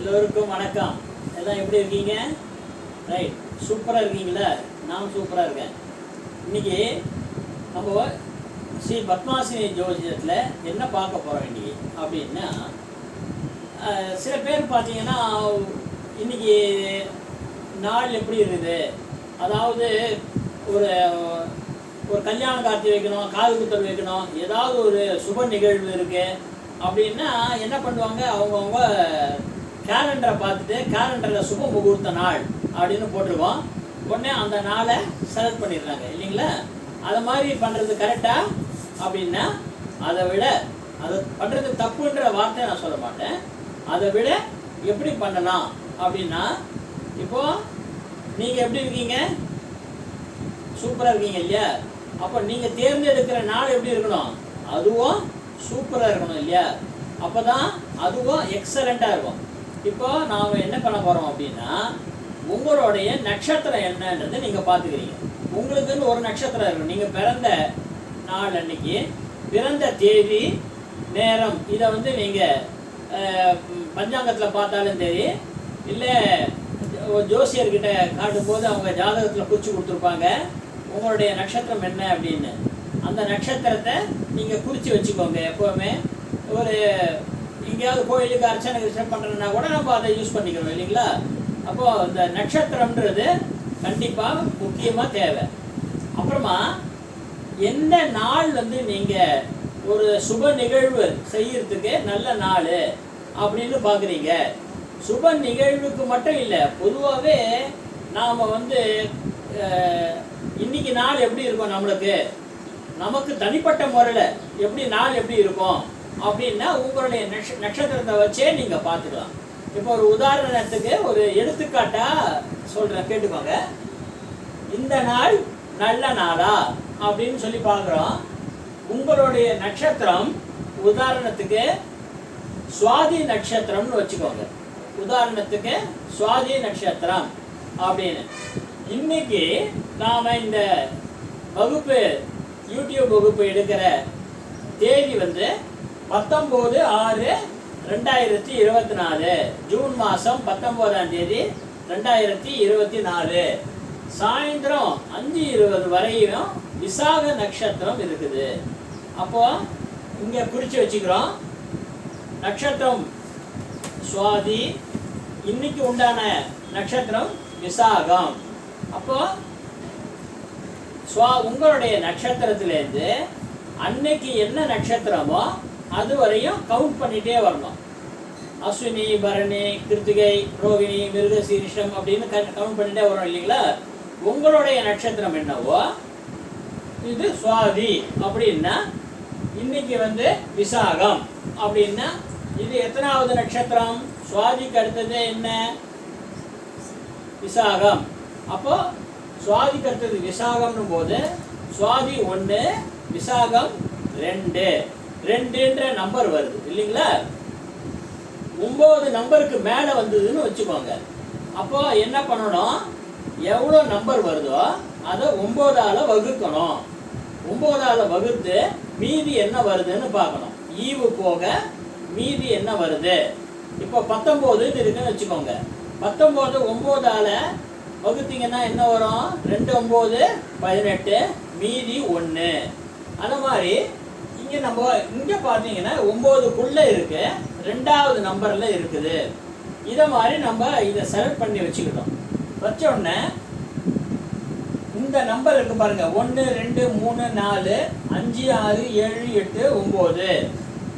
எல்லோருக்கும் வணக்கம். எல்லாம் எப்படி இருக்கீங்க? ரைட் சூப்பராக இருக்கீங்களா நான் சூப்பராக இருக்கேன். இன்னைக்கு நம்ம ஸ்ரீ பத்மாசினி ஜோதிடத்தில் என்ன பார்க்க போகிறோம் இன்றைக்கி அப்படின்னா சில பேர் பார்த்தீங்கன்னா இன்னைக்கு நாள் எப்படி இருக்குது? அதாவது ஒரு ஒரு கல்யாண காட்சி வைக்கணும் காது குத்தல் வைக்கணும் ஏதாவது ஒரு சுப நிகழ்வு இருக்குது அப்படின்னா என்ன பண்ணுவாங்க? அவங்கவுங்க கேலண்டரை பார்த்துட்டு கேலண்டரில் சுப முகூர்த்த நாள் அப்படின்னு போட்டிருக்கோம் உடனே அந்த நாளை செலக்ட் பண்ணிடுறாங்க இல்லைங்களா? அதை மாதிரி பண்ணுறது கரெக்டா அப்படின்னா அதை விட அதை பண்ணுறது தப்புன்ற வார்த்தை நான் சொல்ல மாட்டேன். அதை விட எப்படி பண்ணலாம் அப்படின்னா இப்போ நீங்கள் எப்படி இருக்கீங்க? சூப்பராக இருக்கீங்க இல்லையா? அப்போ நீங்கள் தேர்ந்தெடுக்கிற நாள் எப்படி இருக்கணும்? அதுவும் சூப்பராக இருக்கணும் இல்லையா? அப்போ தான் அதுவும் எக்ஸலண்ட்டாக இருக்கும். இப்போ நாம் என்ன பண்ண போகிறோம் அப்படின்னா உங்களுடைய நட்சத்திரம் என்னன்றது நீங்கள் பார்த்துக்கிறீங்க. உங்களுக்குன்னு ஒரு நட்சத்திரம் இருக்கும் நீங்கள் பிறந்த நாள் அன்னைக்கு பிறந்த தேதி நேரம் இதை வந்து நீங்கள் பஞ்சாங்கத்தில் பார்த்தாலும் சரி இல்லை ஜோசியர்கிட்ட காட்டும்போது அவங்க ஜாதகத்தில் குறித்து கொடுத்துருப்பாங்க உங்களுடைய நட்சத்திரம் என்ன அப்படின்னு. அந்த நட்சத்திரத்தை நீங்கள் குறித்து வச்சுக்கோங்க எப்போவுமே. ஒரு எங்கேயாவது கோயிலுக்கு அர்ச்சனை பண்ணுறதுனா கூட நம்ம அதை யூஸ் பண்ணிக்கிறோம் இல்லைங்களா? அப்போது இந்த நட்சத்திரம்ன்றது கண்டிப்பாக முக்கியமாக தேவை. அப்புறமா எந்த நாள் வந்து நீங்கள் ஒரு சுப நிகழ்வு செய்யறதுக்கு நல்ல நாள் அப்படின்னு பார்க்குறீங்க சுப நிகழ்வுக்கு மட்டும் இல்லை பொதுவாகவே நாம் வந்து இன்னைக்கு நாள் எப்படி இருக்கும் நம்மளுக்கு? நமக்கு தனிப்பட்ட முறையில் எப்படி நாள் எப்படி இருக்கும்? அப்படின்னா உங்களுடைய நட்ச நட்சத்திரத்தை வச்சே நீங்கள் பார்த்துக்கலாம். இப்போ ஒரு உதாரணத்துக்கு ஒரு எடுத்துக்காட்டா சொல்கிறேன் கேட்டுக்கோங்க. இந்த நாள் நல்ல நாளா அப்படின்னு சொல்லி பார்க்குறோம். உங்களுடைய நட்சத்திரம் உதாரணத்துக்கு சுவாதி நட்சத்திரம்னு வச்சுக்கோங்க. உதாரணத்துக்கு சுவாதி நட்சத்திரம் அப்படின்னு. இன்னைக்கு நாம இந்த வகுப்பு யூடியூப் வகுப்பு எடுக்கிற தேதி வந்து பத்தொம்போது ஆறு ரெண்டாயிரத்தி இருபத்தி நாலு. ஜூன் மாதம் பத்தொம்போதாம் தேதி ரெண்டாயிரத்தி இருபத்தி நாலு. சாயந்தரம் அஞ்சு இருபது வரையும் விசாக நட்சத்திரம் இருக்குது. அப்போ இங்கே குறித்து வச்சுக்கிறோம். நட்சத்திரம் சுவாதி இன்னைக்கு உண்டான நட்சத்திரம் விசாகம். அப்போ சுவா உங்களுடைய நட்சத்திரத்திலேருந்து அன்னைக்கு என்ன நட்சத்திரமோ அது வரையும் கவுண்ட் பண்ணிட்டே வரணும். அஸ்வினி பரணி கிருத்திகை ரோகிணி மிருகசீரிஷம் அப்படின்னு கவுண்ட் பண்ணிட்டே வரும் இல்லைங்களா? உங்களுடைய நட்சத்திரம் என்னவோ இது சுவாதி அப்படின்னா இன்னைக்கு வந்து விசாகம் அப்படின்னா இது எத்தனாவது நட்சத்திரம்? சுவாதிக்கு அடுத்தது என்ன? விசாகம். அப்போ சுவாதிக்கு அடுத்தது விசாகம்னும் போது சுவாதி ஒன்று விசாகம் ரெண்டு. ரெண்டுன்ற நம்பர் வருது இல்லைங்களா? ஒம்பது நம்பருக்கு மேலே வந்ததுன்னு வச்சுக்கோங்க. அப்போ என்ன பண்ணணும்? எவ்வளோ நம்பர் வருதோ அதை ஒம்போதால் வகுக்கணும். ஒம்போதால் வகுத்து மீதி என்ன வருதுன்னு பார்க்கணும். ஈவு போக மீதி என்ன வருது? இப்போ பத்தொம்போதுன்னு இருக்குன்னு வச்சுக்கோங்க. பத்தொம்போது ஒம்போதால் வகுத்தீங்கன்னா என்ன வரும்? ரெண்டு ஒம்பது பதினெட்டு மீதி ஒன்று அந்த மாதிரி இங்கே நம்ம இங்கே பார்த்தீங்கன்னா ஒம்போதுக்குள்ளே இருக்கு. ரெண்டாவது நம்பரில் இருக்குது. இதை மாதிரி நம்ம இதை செலக்ட் பண்ணி வச்சுக்கிட்டோம். வச்ச உடனே இந்த நம்பர் இருக்கு பாருங்க. ஒன்று ரெண்டு மூணு நாலு அஞ்சு ஆறு ஏழு எட்டு ஒம்பது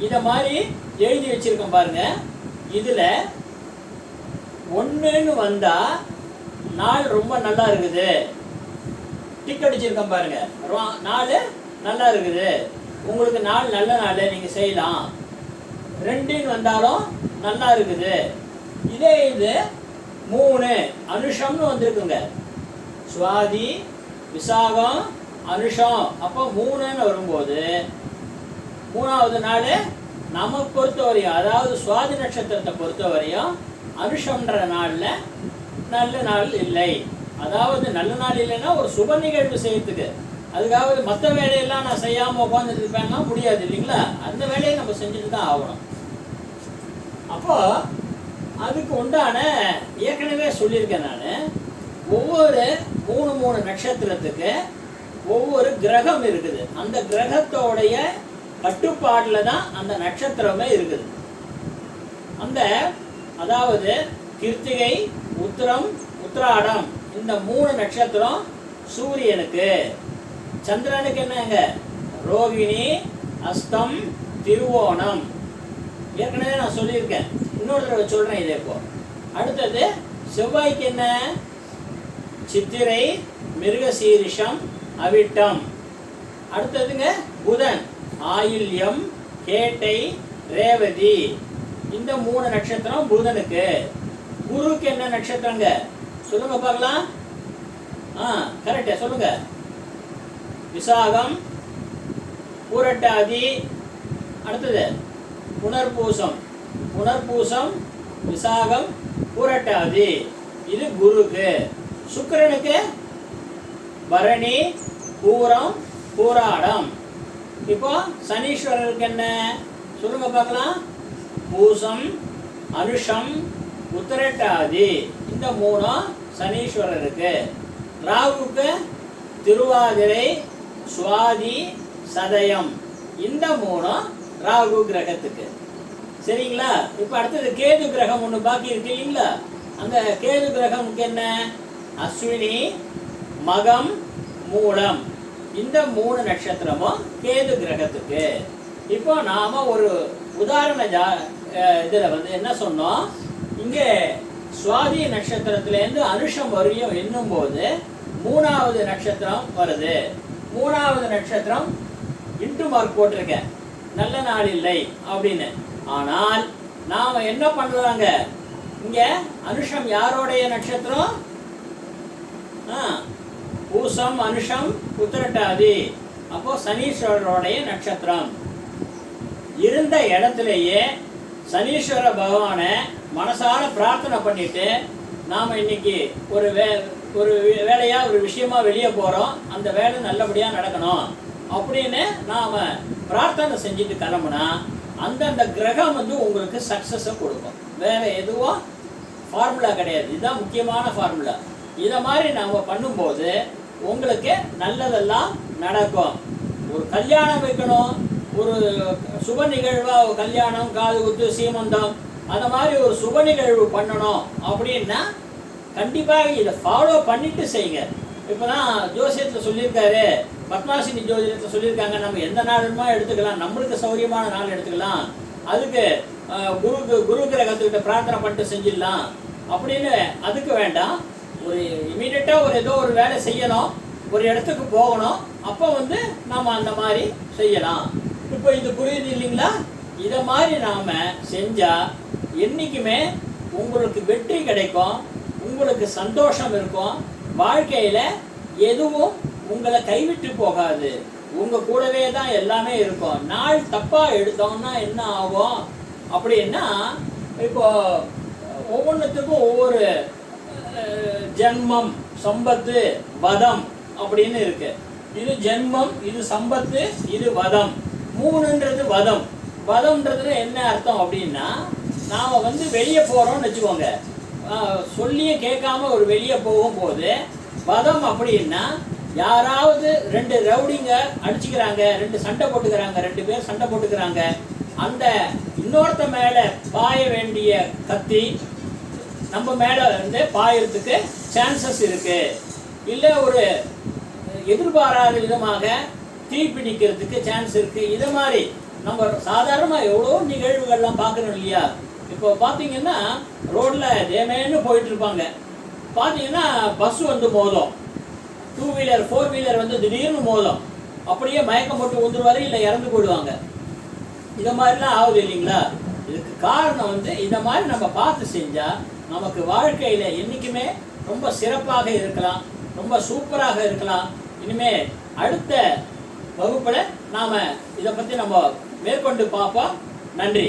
இதை மாதிரி எழுதி வச்சிருக்கோம் பாருங்க. இதில் ஒன்றுன்னு வந்தால் நாள் ரொம்ப நல்லா இருக்குது. டிக் அடிச்சிருக்கேன் பாருங்க. நாலு நாள் நல்லா இருக்குது. உங்களுக்கு நாள் நல்ல நாள் நீங்கள் செய்யலாம். ரெண்டுன்னு வந்தாலும் நல்லா இருக்குது. இதே இது மூணு அனுஷம்னு வந்திருக்குங்க. சுவாதி விசாகம் அனுஷம். அப்போ மூணுன்னு வரும்போது மூணாவது நாள் நம்ம பொறுத்தவரையும் அதாவது சுவாதி நட்சத்திரத்தை பொறுத்தவரையும் அனுஷம்ன்ற நாளில் நல்ல நாள் இல்லை. அதாவது நல்ல நாள் இல்லைன்னா ஒரு சுப நிகழ்வு செய்யறதுக்கு. அதுக்காக மற்ற வேலையெல்லாம் நான் செய்யாமல் உட்காந்துட்டு இருப்பேன்னா முடியாது இல்லைங்களா? அந்த வேலையை நம்ம செஞ்சுட்டு தான் ஆகணும். அப்போ அதுக்கு உண்டான ஏற்கனவே சொல்லியிருக்கேன் நான். ஒவ்வொரு மூணு மூணு நட்சத்திரத்துக்கு ஒவ்வொரு கிரகம் இருக்குது. அந்த கிரகத்தோடைய கட்டுப்பாட்டில் தான் அந்த நட்சத்திரமே இருக்குது. அந்த அதாவது கிருத்திகை உத்திரம் உத்திராடம் இந்த மூணு நட்சத்திரம் சூரியனுக்கு. சந்திரனுக்கு என்னங்க? ரோகிணி அஸ்தம் திருவோணம். ஏற்கனவே நான் சொல்லியிருக்கேன். இன்னொரு தடவை சொல்றேன் இதே இப்போ. அடுத்தது செவ்வாய்க்கு என்ன? சித்திரை மிருகசீரிஷம் அவிட்டம். அடுத்ததுங்க புதன் ஆயில்யம் கேட்டை ரேவதி. இந்த மூணு நட்சத்திரம் புதனுக்கு. குருவுக்கு என்ன நட்சத்திரங்க? சொல்லுங்க பார்க்கலாம். ஆ கரெக்டா சொல்லுங்க. விசாகம் பூரட்டாதி அடுத்தது புனர்பூசம். புனர்பூசம் விசாகம் பூரட்டாதி. இது குருக்கு. சுக்கரனுக்கு பரணி பூரம் பூராடம். இப்போ சனீஸ்வரருக்கு என்ன? சொல்லுங்க பார்க்கலாம். பூசம் அனுஷம் உத்திரட்டாதி. இந்த மூணும் சனீஸ்வரருக்கு. ராகுக்கு திருவாதிரை சுவாதி சதயம். இந்த மூணும் ராகு கிரகத்துக்கு. சரிங்களா? இப்போ அடுத்தது கேது கிரகம் ஒன்று பாக்கி இருக்கு இல்லைங்களா? அந்த கேது கிரகமுக்கு என்ன? அஸ்வினி மகம் மூலம். இந்த மூணு நட்சத்திரமும் கேது கிரகத்துக்கு. இப்போ நாம ஒரு உதாரண ஜா இதில் வந்து என்ன சொன்னோம்? இங்கே சுவாதி நட்சத்திரத்திலேருந்து அனுஷம் வரையும் என்னும் போது மூணாவது நட்சத்திரம் வருது. மூணாவது நட்சத்திரம் இன்ட்டு மார்க் போட்டிருக்கேன். நல்ல நாள் இல்லை அப்படின்னு. ஆனால் நாம் என்ன பண்ணுறாங்க இங்கே அனுஷம் யாரோடைய நட்சத்திரம்? ஆ, பூசம் அனுஷம் உத்திரட்டாதி. அப்போ சனீஸ்வரருடைய நட்சத்திரம். இருந்த இடத்துலயே சனீஸ்வர பகவானை மனசார பிரார்த்தனை பண்ணிட்டு நாம இன்னைக்கு ஒரு வே ஒரு வே- ஒரு விஷயமா வெளியே போகிறோம் அந்த வேலை நல்லபடியாக நடக்கணும். அப்படின்னு நாம் பிரார்த்தனை செஞ்சுட்டு கிளம்புனா அந்தந்த கிரகம் வந்து உங்களுக்கு சக்ஸஸை கொடுக்கும். வேறு எதுவும் ஃபார்முலா கிடையாது. இதுதான் முக்கியமான ஃபார்முலா இதை மாதிரி நாம் பண்ணும்போது உங்களுக்கு நல்லதெல்லாம் நடக்கும். ஒரு கல்யாணம் வைக்கணும். ஒரு சுப நிகழ்வாக ஒரு கல்யாணம் காது குத்து சீமந்தம். அந்த மாதிரி ஒரு சுப நிகழ்வு பண்ணணும் அப்படின்னா கண்டிப்பாக இதை ஃபாலோ பண்ணிட்டு செய்யுங்க. இப்போ தான் ஜோசியத்தில் சொல்லியிருக்காரு. பத்மாசினி ஜோதிடத்தில் சொல்லியிருக்காங்க நம்ம எந்த நாளுமா எடுத்துக்கலாம். நம்மளுக்கு சௌரியமான நாள் எடுத்துக்கலாம். அதுக்கு அஹ், குரு குரு கிரகத்துக்கிட்ட பிரார்த்தனை பண்ணிட்டு செஞ்சிடலாம். அப்படின்னு அதுக்கு வேண்டாம். ஒரு இமீடியட்டாக ஒரு ஏதோ ஒரு வேலை செய்யணும். ஒரு இடத்துக்கு போகணும். அப்போ வந்து நாம் அந்த மாதிரி செய்யலாம். இப்போ இது புரியுது இல்லைங்களா? இதை மாதிரி நாம் செஞ்சால் என்றைக்குமே உங்களுக்கு வெற்றி கிடைக்கும். உங்களுக்கு சந்தோஷம் இருக்கும் வாழ்க்கையில் எதுவும் உங்களை கைவிட்டு போகாது. உங்கள் கூடவே தான் எல்லாமே இருக்கும். நாள் தப்பாக எடுத்தோம்னா என்ன ஆகும்? அப்படின்னா இப்போ ஒவ்வொன்றுத்துக்கும் ஒவ்வொரு ஜென்மம் சம்பத்து வதம் அப்படின்னு இருக்கு. இது ஜென்மம் இது சம்பத்து இது வதம். மூணுன்றது வதம். வதம்ன்றதுல என்ன அர்த்தம் அப்படின்னா நாம் வந்து வெளியே போகிறோம்னு வச்சுக்கோங்க. சொல்லியே கேட்காம ஒரு வெளியே போகும்போது வதம் அப்படின்னா யாராவது ரெண்டு ரவுடிங்க அடிச்சுக்கிறாங்க ரெண்டு சண்டை போட்டுக்கிறாங்க ரெண்டு பேர் சண்டை போட்டுக்கிறாங்க அந்த இன்னொருத்த மேலே பாய வேண்டிய கத்தி நம்ம மேலே வந்து பாயறதுக்கு சான்சஸ் இருக்கு. இல்லை ஒரு எதிர்பாராத விதமாக தீ பிடிக்கிறதுக்கு சான்ஸ் இருக்கு. இது மாதிரி நம்ம சாதாரணமாக எவ்வளோ நிகழ்வுகள்லாம் பார்க்கணும் இல்லையா? இப்போ பார்த்தீங்கன்னா ரோட்டில் தேமேன்னு போயிட்டு இருப்பாங்க பார்த்தீங்கன்னா பஸ் வந்து மோதும். டூ வீலர் ஃபோர் வீலர் வந்து திடீர்னு மோதும். அப்படியே மயக்கம் போட்டு வந்துருவாரு இல்லை இறந்து போயிடுவாங்க. இதை மாதிரிலாம் ஆகுது இல்லைங்களா? இதுக்கு காரணம் வந்து இதை மாதிரி நம்ம பார்த்து செஞ்சால் நமக்கு வாழ்க்கையில் என்றைக்குமே ரொம்ப சிறப்பாக இருக்கலாம். ரொம்ப சூப்பராக இருக்கலாம். இனிமேல் அடுத்த வகுப்பில் நாம் இதை பற்றி நம்ம மேற்கொண்டு பார்ப்போம். நன்றி.